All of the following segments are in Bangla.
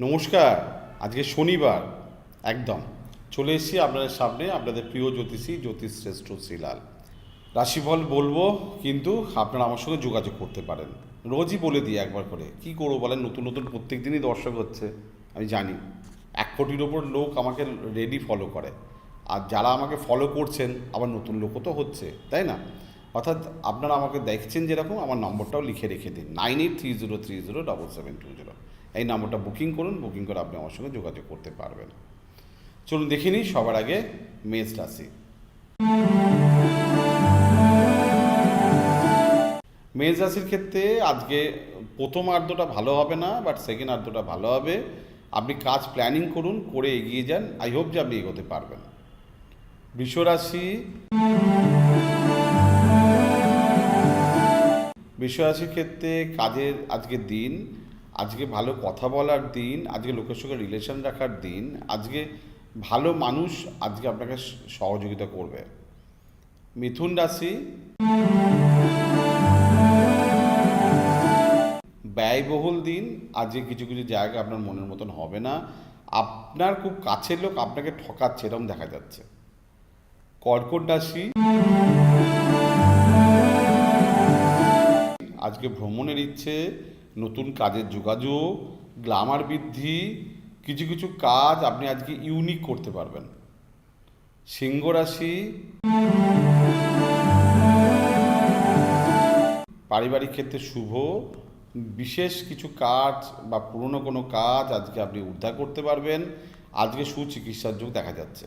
নমস্কার, আজকে শনিবার, একদম। চলে এসেছি আপনাদের সামনে, আপনাদের প্রিয় জ্যোতিষী জ্যোতিষ শ্রেষ্ঠ শ্রীলাল। রাশিফল বলব, কিন্তু আপনারা আমার সঙ্গে যোগাযোগ করতে পারেন। রোজই বলে দিই একবার করে, কি করব বলেন? নতুন নতুন প্রত্যেক দিনই দর্শক হচ্ছে, আমি জানি। এক কোটির ওপর লোক আমাকে রেডি ফলো করে। আর যারা আমাকে ফলো করছেন, আবার নতুন লোকও তো হচ্ছে, তাই না? অর্থাৎ আপনারা আমাকে দেখছেন যেরকম, আমার নম্বরটাও লিখে রেখে দিন। Nine eight three zero three zero double seven two zero. এই নম্বরটা বুকিং করুন, বুকিং করে আপনি আমার সঙ্গে যোগাযোগ করতে পারবেন। চলুন দেখে নিই, সবার আগে মেষ রাশি। মেষ রাশির ক্ষেত্রে আজকে প্রথম আর্ধটা ভালো হবে না বাট সেকেন্ড আর্ধটা ভালো হবে। আপনি কাজ প্ল্যানিং করুন, করে এগিয়ে যান আই হোপ যে আপনি এগোতে পারবেন। বৃষ রাশি। বৃষ রাশির ক্ষেত্রে কাজের আজকে দিন আজকে ভালো কথা বলার দিন, আজকে লোকের সঙ্গে রিলেশন রাখার দিন, আজকে ভালো মানুষ আজকে আপনাকে সহযোগিতা করবে। মিথুন রাশি ব্যয়বহুল দিন, আজকে কিছু কিছু জায়গা আপনার মনের মতন হবে না। আপনার খুব কাছের লোক আপনাকে ঠকাচ্ছে, এরকম দেখা যাচ্ছে। কর্কট রাশি আজকে ভ্রমণের ইচ্ছে নতুন কাজের যোগাযোগ, গ্লামার বৃদ্ধি, কিছু কিছু কাজ আপনি আজকে ইউনিক করতে পারবেন। সিংহ রাশি, পারিবারিক ক্ষেত্রে শুভ, বিশেষ কিছু কাজ বা পুরনো কোনো কাজ আজকে আপনি উদ্ধার করতে পারবেন। আজকে সুচিকিৎসার যোগ দেখা যাচ্ছে।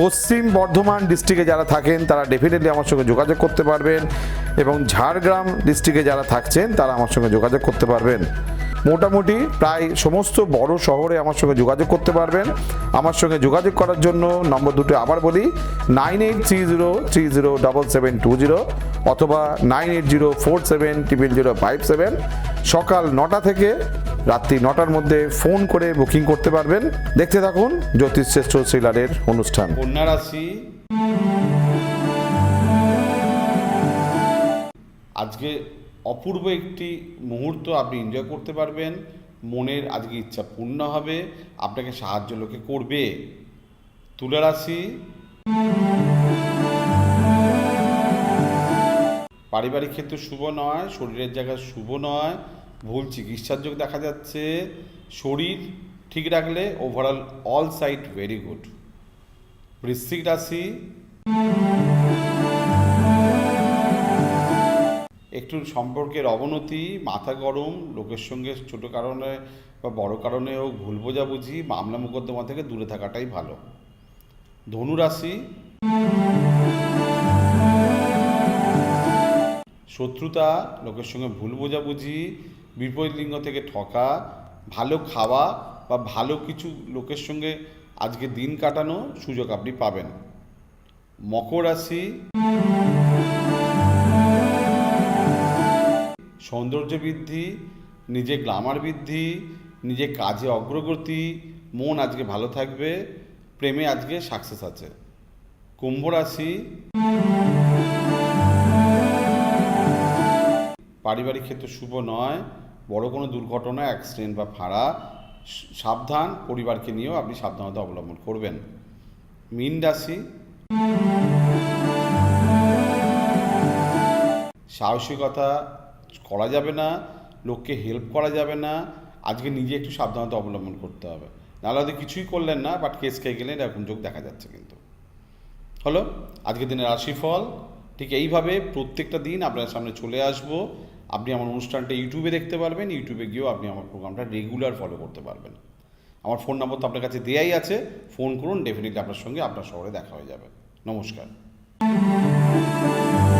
পশ্চিম বর্ধমান ডিস্ট্রিক্টে যারা থাকেন, তারা ডেফিনেটলি আমার সঙ্গে যোগাযোগ করতে পারবেন এবং ঝাড়গ্রাম ডিস্ট্রিক্টে যারা থাকছেন, তারা আমার সঙ্গে যোগাযোগ করতে পারবেন। মোটামুটি প্রায় সমস্ত বড় শহরে আমার সঙ্গে যোগাযোগ করতে পারবেন। আমার সঙ্গে যোগাযোগ করার জন্য নম্বর দুটো আবার বলি nine eight three zero three zero double seven two zero অথবা nine eight zero four seven triple zero five seven সকাল নটা থেকে রাত্রি নটার মধ্যে ফোন করে বুকিং করতে পারবেন। দেখতে থাকুন জ্যোতিষ শ্রেষ্ঠ সিলারের অনুষ্ঠান। কন্যা রাশি। আজকে অপূর্ব একটি মুহূর্ত আপনি এনজয় করতে পারবেন। মনের আজকে ইচ্ছা পূর্ণ হবে। আপনাকে সাহায্য লোকে করবে। তুলা রাশি পারিবারিক ক্ষেত্রে শুভ নয়, শরীরের জায়গায় শুভ নয়। ভুল চিকিৎসার যোগ দেখা যাচ্ছে। শরীর ঠিক রাখলে overall all side very good বৃশ্চিক রাশি। একটু সম্পর্কের অবনতি, মাথা গরম, লোকের সঙ্গে ছোট কারণে বা বড় কারণে হোক, ভুল বোঝাবুঝি, মামলা মোকদ্দমা থেকে দূরে থাকাটাই ভালো। ধনু রাশি। শত্রুতা, লোকের সঙ্গে ভুল বোঝাবুঝি বিপরীত লিঙ্গ থেকে ঠকা, ভালো খাওয়া বা ভালো কিছু লোকের সঙ্গে আজকে দিন কাটানো সুযোগ আপনি পাবেন। মকর রাশি সৌন্দর্য বৃদ্ধি, নিজে গ্লামার বৃদ্ধি, নিজে কাজে অগ্রগতি, মন আজকে ভালো থাকবে, প্রেমে আজকে সাকসেস আছে। কুম্ভ রাশি পারিবারিক ক্ষেত্রে শুভ নয় বড় কোনো দুর্ঘটনা অ্যাক্সিডেন্ট বা ফাঁড়া স- সাবধান পরিবারকে নিয়েও আপনি সাবধানতা অবলম্বন করবেন। মীন রাশি সাহসিকতা করা যাবে না, লোককে হেল্প করা যাবে না, আজকে নিজে একটু সাবধানতা অবলম্বন করতে হবে। নাহলে হয়তো কিছুই করলেন না বাট কেস খেয়ে গেলেন, এরকম যোগ দেখা যাচ্ছে কিন্তু। হলো? আজকের দিনের রাশিফল, ঠিক এইভাবে প্রত্যেকটা দিন আপনার সামনে চলে আসব আপনি আমার অনুষ্ঠানটা ইউটিউবে দেখতে পারবেন, ইউটিউবে গিয়েও আপনি আমার প্রোগ্রামটা রেগুলার ফলো করতে পারবেন। আমার ফোন নম্বর তো আপনার কাছে দেয়াই আছে ফোন করুন ডেফিনেটলি আপনার সঙ্গে আপনার শহরে দেখা হয়ে যাবে। নমস্কার।